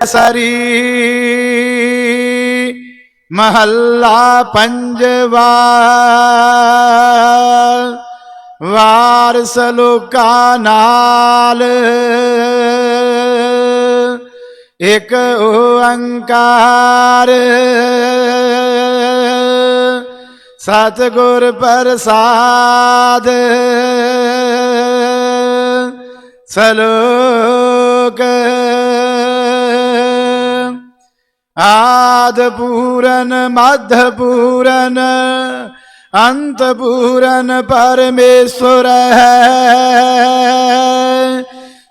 ਸਰੀ ਮਹੱਲਾ ਪੰਜਵਾ ਵਾਰਸ ਲੋਕਾਂ ਨਾਲ ਇਕ ਓੰਕਾਰ ਸਤਿਗੁਰ ਪ੍ਰਸਾਦ ਸਲੋਕ ਆਦ ਪੂਰਨ ਮਧ ਪੂਰਨ ਅੰਤ ਪੂਰਨ ਪਰਮੇਸ਼ਵਰ ਹੈ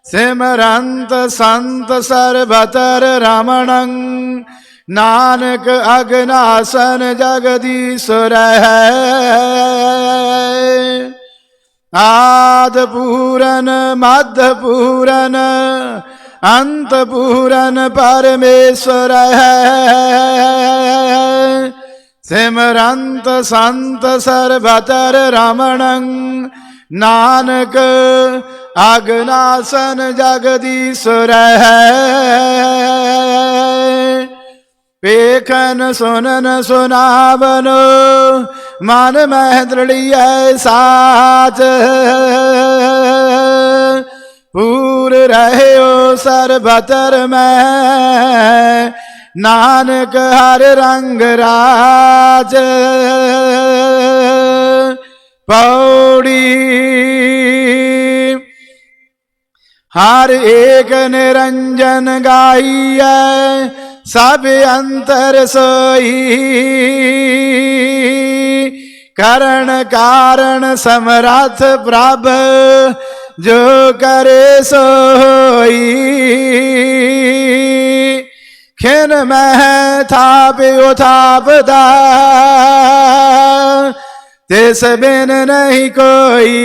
ਸਿਮਰੰਤ ਸੰਤ ਸਰਬਤਰ ਰਮਣੰ ਨਾਨਕ ਅਗਨਾਸਨ ਜਗਦੀਸ਼ਵਰ ਹੈ ਆਦ ਪੂਰਨ ਮਧ ਪੂਰਨ ਅੰਤ ਪੂਰਨ ਪਰਮੇਸ਼ਵਰ ਹੈ। ਸਿਮਰੰਤ ਸੰਤ ਸਰਬਤਰ ਰਮਣੰ। ਨਾਨਕ ਅਗਨਾਸਨ ਜਗਦੀਸ਼ਵਰ ਹੈ। ਵੇਖਨ ਸੁਨਨ ਸੁਨਾਵਨ, ਮਨ ਮਹਿ ਦ੍ਰਿੜੀਐ ਸਾਚ। ਪੂਰ ਰਹਿਓ ਸਰਬਤਰ ਮੈਂ। ਨਾਨਕ ਹਰ ਰੰਗ ਰਾਜ। ਪੌੜੀ ਹਰ ਏਕ ਨਿਰੰਜਨ ਗਾਈਐ, ਸਭ ਅੰਤਰ ਸੋਈ। ਕਰਨ ਕਾਰਨ ਸਮਰੱਥ ਪ੍ਰਭ जो करे सोई खिन मह थाप थापदा तेस बिन नहीं कोई।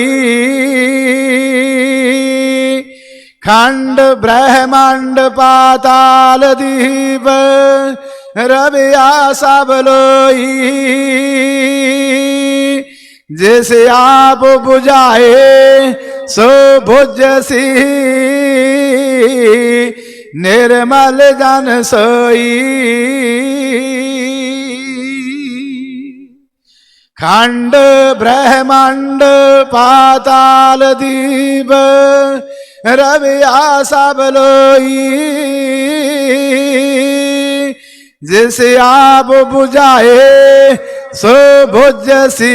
खंड ब्रह्मांड पाताल दीप रविया सब लोई। जैसे आप बुझाए सोभोजसी निर्मल जन सोई। खंड ब्रह्मांड पाताल दीप रवि सब लोई। जिसे आप बुझाए सो भुजसी